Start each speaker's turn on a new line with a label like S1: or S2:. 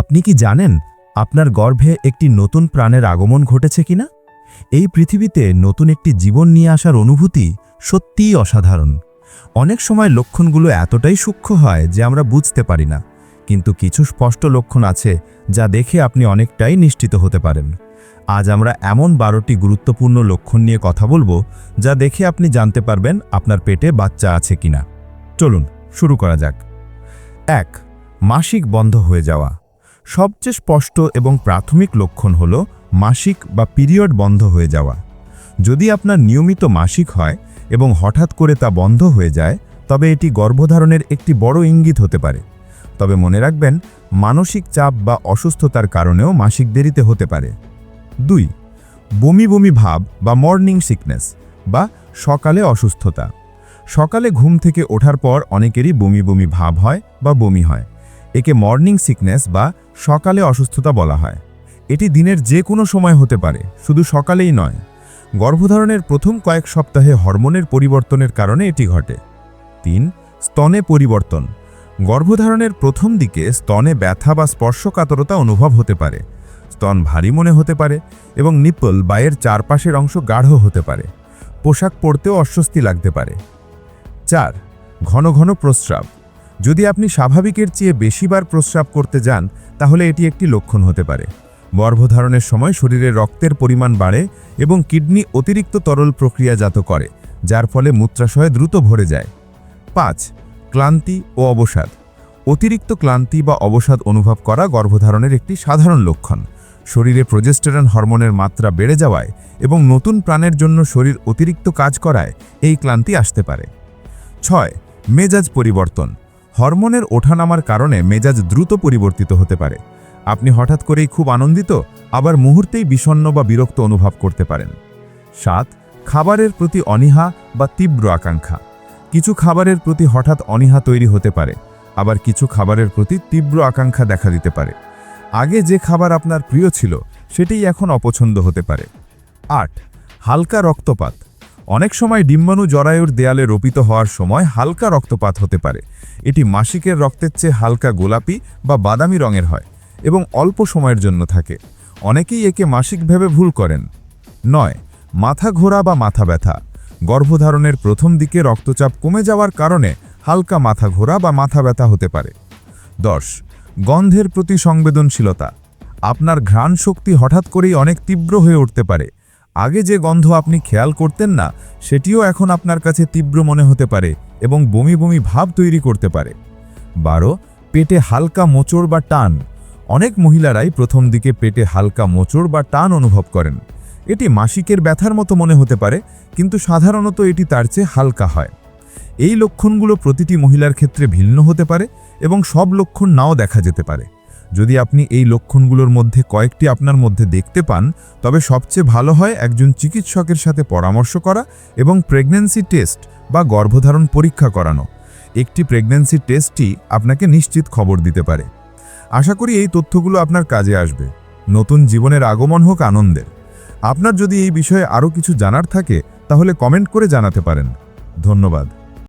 S1: আপনি কি জানেন আপনার গর্ভে একটি নতুন প্রাণের আগমন ঘটেছে কিনা? এই পৃথিবীতে নতুন একটি জীবন নিয়ে আসার অনুভূতি সত্যিই অসাধারণ। অনেক সময় লক্ষণগুলো এতটাই সূক্ষ্ম হয় যে আমরা বুঝতে পারি না, কিন্তু কিছু স্পষ্ট লক্ষণ আছে যা দেখে আপনি অনেকটাই নিশ্চিত হতে পারেন। আজ আমরা এমন বারোটি গুরুত্বপূর্ণ লক্ষণ নিয়ে কথা বলব যা দেখে আপনি জানতে পারবেন আপনার পেটে বাচ্চা আছে কিনা। চলুন, শুরু করা যাক। এক, মাসিক বন্ধ হয়ে যাওয়া। সবচেয়ে স্পষ্ট এবং প্রাথমিক লক্ষণ হল মাসিক বা পিরিয়ড বন্ধ হয়ে যাওয়া। যদি আপনার নিয়মিত মাসিক হয় এবং হঠাৎ করে তা বন্ধ হয়ে যায়, তবে এটি গর্ভধারণের একটি বড় ইঙ্গিত হতে পারে। তবে মনে রাখবেন, মানসিক চাপ বা অসুস্থতার কারণেও মাসিক দেরিতে হতে পারে। দুই, বমি বমি ভাব বা মর্নিং সিকনেস বা সকালে অসুস্থতা। সকালে ঘুম থেকে ওঠার পর অনেকেরই বমি বমি ভাব হয় বা বমি হয়। একে মর্নিং সিকনেস বা সকালে অসুস্থতা বলা হয়। এটি দিনের যে কোনো সময় হতে পারে, শুধু সকালেই নয়। গর্ভধারণের প্রথম কয়েক সপ্তাহে হরমোনের পরিবর্তনের কারণে এটি ঘটে। তিন, স্তনে পরিবর্তন। গর্ভধারণের প্রথম দিকে স্তনে ব্যথা বা স্পর্শকাতরতা অনুভব হতে পারে। স্তন ভারী মনে হতে পারে এবং নিপল বায়ের চারপাশের অংশ গাঢ় হতে পারে। পোশাক পরতেও অস্বস্তি লাগতে পারে। চার, ঘন ঘন প্রস্রাব। যদি আপনি স্বাভাবিকের চেয়ে বেশিবার প্রস্রাব করতে যান, তাহলে এটি একটি লক্ষণ হতে পারে। গর্ভধারণের সময় শরীরে রক্তের পরিমাণ বাড়ে এবং কিডনি অতিরিক্ত তরল প্রক্রিয়াজাত করে, যার ফলে মূত্রাশয় দ্রুত ভরে যায়। পাঁচ, ক্লান্তি ও অবসাদ। অতিরিক্ত ক্লান্তি বা অবসাদ অনুভব করা গর্ভধারণের একটি সাধারণ লক্ষণ। শরীরে প্রজেস্টেরন হরমোনের মাত্রা বেড়ে যাওয়ায় এবং নতুন প্রাণের জন্য শরীর অতিরিক্ত কাজ করায় এই ক্লান্তি আসতে পারে। ছয়, মেজাজ পরিবর্তন। হরমোনের ওঠানামার কারণে মেজাজ দ্রুত পরিবর্তিত হতে পারে। আপনি হঠাৎ করেই খুব আনন্দিত, আবার মুহূর্তেই বিষণ্ণ বা বিরক্ত অনুভব করতে পারেন। সাত, খাবারের প্রতি অনীহা বা তীব্র আকাঙ্ক্ষা। কিছু খাবারের প্রতি হঠাৎ অনীহা তৈরি হতে পারে, আবার কিছু খাবারের প্রতি তীব্র আকাঙ্ক্ষা দেখা দিতে পারে। আগে যে খাবার আপনার প্রিয় ছিল, সেটাই এখন অপছন্দ হতে পারে। আট, হালকা রক্তপাত। অনেক সময় ডিম্বাণু জরায়ুর দেয়ালে রোপিত হওয়ার সময় হালকা রক্তপাত হতে পারে। এটি মাসিকের রক্তের চেয়ে হালকা গোলাপি বা বাদামি রঙের হয় এবং অল্প সময়ের জন্য থাকে। অনেকেই একে মাসিক ভেবে ভুল করেন। নয়, মাথা ঘোরা বা মাথা ব্যথা। গর্ভধারণের প্রথম দিকে রক্তচাপ কমে যাওয়ার কারণে হালকা মাথা ঘোরা বা মাথা ব্যথা হতে পারে। দশ, গন্ধের প্রতি সংবেদনশীলতা। আপনার ঘ্রাণ শক্তি হঠাৎ করেই অনেক তীব্র হয়ে উঠতে পারে। আগে যে গন্ধ আপনি খেয়াল করতেন না, সেটিও এখন আপনার কাছে তীব্র মনে হতে পারে এবং বমি বমি ভাব তৈরি করতে পারে। বারো, পেটে হালকা মোচড় বা টান। অনেক মহিলারাই প্রথম দিকে পেটে হালকা মোচড় বা টান অনুভব করেন। এটি মাসিকের ব্যথার মতো মনে হতে পারে, কিন্তু সাধারণত এটি তার চেয়ে হালকা হয়। এই লক্ষণগুলো প্রতিটি মহিলার ক্ষেত্রে ভিন্ন হতে পারে এবং সব লক্ষণ নাও দেখা যেতে পারে। যদি আপনি এই লক্ষণগুলোর মধ্যে কয়েকটি আপনার মধ্যে দেখতে পান, তবে সবচেয়ে ভালো হয় একজন চিকিৎসকের সাথে পরামর্শ করা এবং প্রেগন্যান্সি টেস্ট বা গর্ভধারণ পরীক্ষা করানো। একটি প্রেগন্যান্সি টেস্টই আপনাকে নিশ্চিত খবর দিতে পারে। আশা করি এই তথ্যগুলো আপনার কাজে আসবে। নতুন জীবনের আগমন হোক আনন্দের। আপনার যদি এই বিষয়ে আরও কিছু জানার থাকে, তাহলে কমেন্ট করে জানাতে পারেন। ধন্যবাদ।